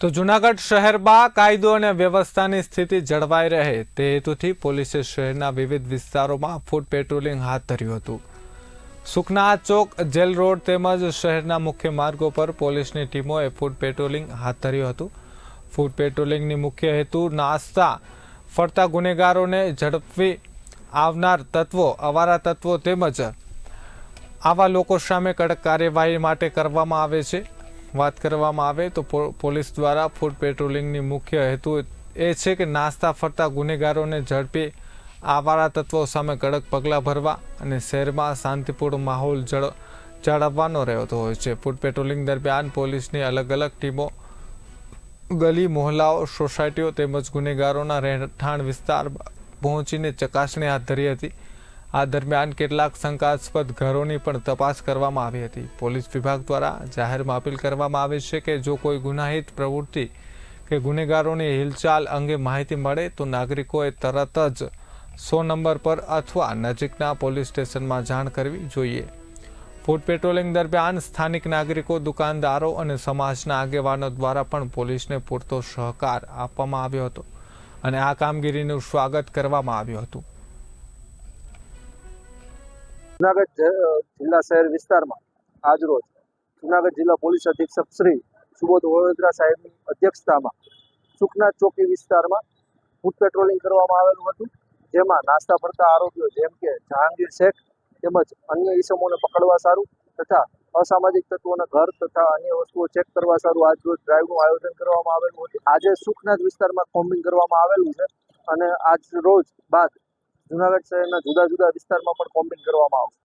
તો જુનાગઢ શહેરમાં કાયદો અને વ્યવસ્થાની સ્થિતિ જળવાઈ રહે તે હેતુથી પોલીસે શહેરના વિવિધ વિસ્તારોમાં ફૂટ પેટ્રોલિંગ હાથ ધર્યું હતું. સુખના ચોક, જેલ રોડ તેમજ શહેરના મુખ્ય માર્ગો પર પોલીસની ટીમોએ ફૂટ પેટ્રોલિંગ હાથ ધર્યું હતું. ફૂટ પેટ્રોલિંગની મુખ્ય હેતુ નાસ્તા. ફરતા ગુનેગારોને ઝડપવી આવનાર તત્વો, અવારા તત્વો તેમજ આવા લોકો સામે કડક કાર્યવાહી માટે કરવામાં આવે છે. વાત કરવામાં આવે તો પોલીસ દ્વારા ફૂડ પેટ્રોલિંગની મુખ્ય હેતુ એ છે કે નાસ્તા ફરતા ગુનેગારોને ઝડપી આવારા તત્વો સામે કડક પગલાં ભરવા અને શહેરમાં શાંતિપૂર્ણ માહોલ જળ, જાળવવાનો રહેતો હોય છે. ફૂડ પેટ્રોલિંગ દરમિયાન પોલીસની અલગ અલગ ટીમો, ગલી, મોહલ્લાઓ, સોસાયટીઓ તેમજ ગુનેગારોના રહેઠાણ વિસ્તાર પહોંચીને ચકાસણી હાથ ધરી હતી. આ દરમિયાન કેટલાક શંકાસ્પદ ઘરોની પણ તપાસ કરવામાં આવી હતી. પોલીસ વિભાગ દ્વારા જાહેરમાં અપીલ કરવામાં આવી છે કે જો કોઈ ગુનાહિત પ્રવૃત્તિ કે ગુનેગારોની હિલચાલ અંગે માહિતી મળે તો નાગરિકોએ તરત જ સો નંબર પર અથવા નજીકના પોલીસ સ્ટેશનમાં જાણ કરવી જોઈએ. ફૂડ પેટ્રોલિંગ દરમિયાન સ્થાનિક નાગરિકો, દુકાનદારો અને સમાજના આગેવાનો દ્વારા પણ પોલીસને પૂરતો સહકાર આપવામાં આવ્યો હતો અને આ કામગીરીનું સ્વાગત કરવામાં આવ્યું હતું. જુનાગઢ જિલ્લા શહેર વિસ્તારમાં આજરોજ જુનાગઢ જિલ્લા પોલીસ અધિક્ષક શ્રી સુબોધ વડોદરા સાહેબની અધ્યક્ષતામાં સુખનાથ ચોકી વિસ્તારમાં ફૂડ પેટ્રોલિંગ કરવામાં આવેલું હતું. જેમાં નાસ્તા ફરતા આરોપીઓ જેમ કે જહાંગીર શેખ તેમજ અન્ય ઈસમોને પકડવા સારું તથા અસામાજિક તત્વોના ઘર તથા અન્ય વસ્તુઓ ચેક કરવા સારું આજ રોજ ડ્રાઈવનું આયોજન કરવામાં આવેલું હતું. આજે સુખનાથ વિસ્તારમાં કોમ્બિંગ કરવામાં આવેલું છે અને આજ રોજ બાદ જુનાગઢ શહેરના જુદા જુદા વિસ્તારમાં પણ કોમ્બિંગ કરવામાં આવશે.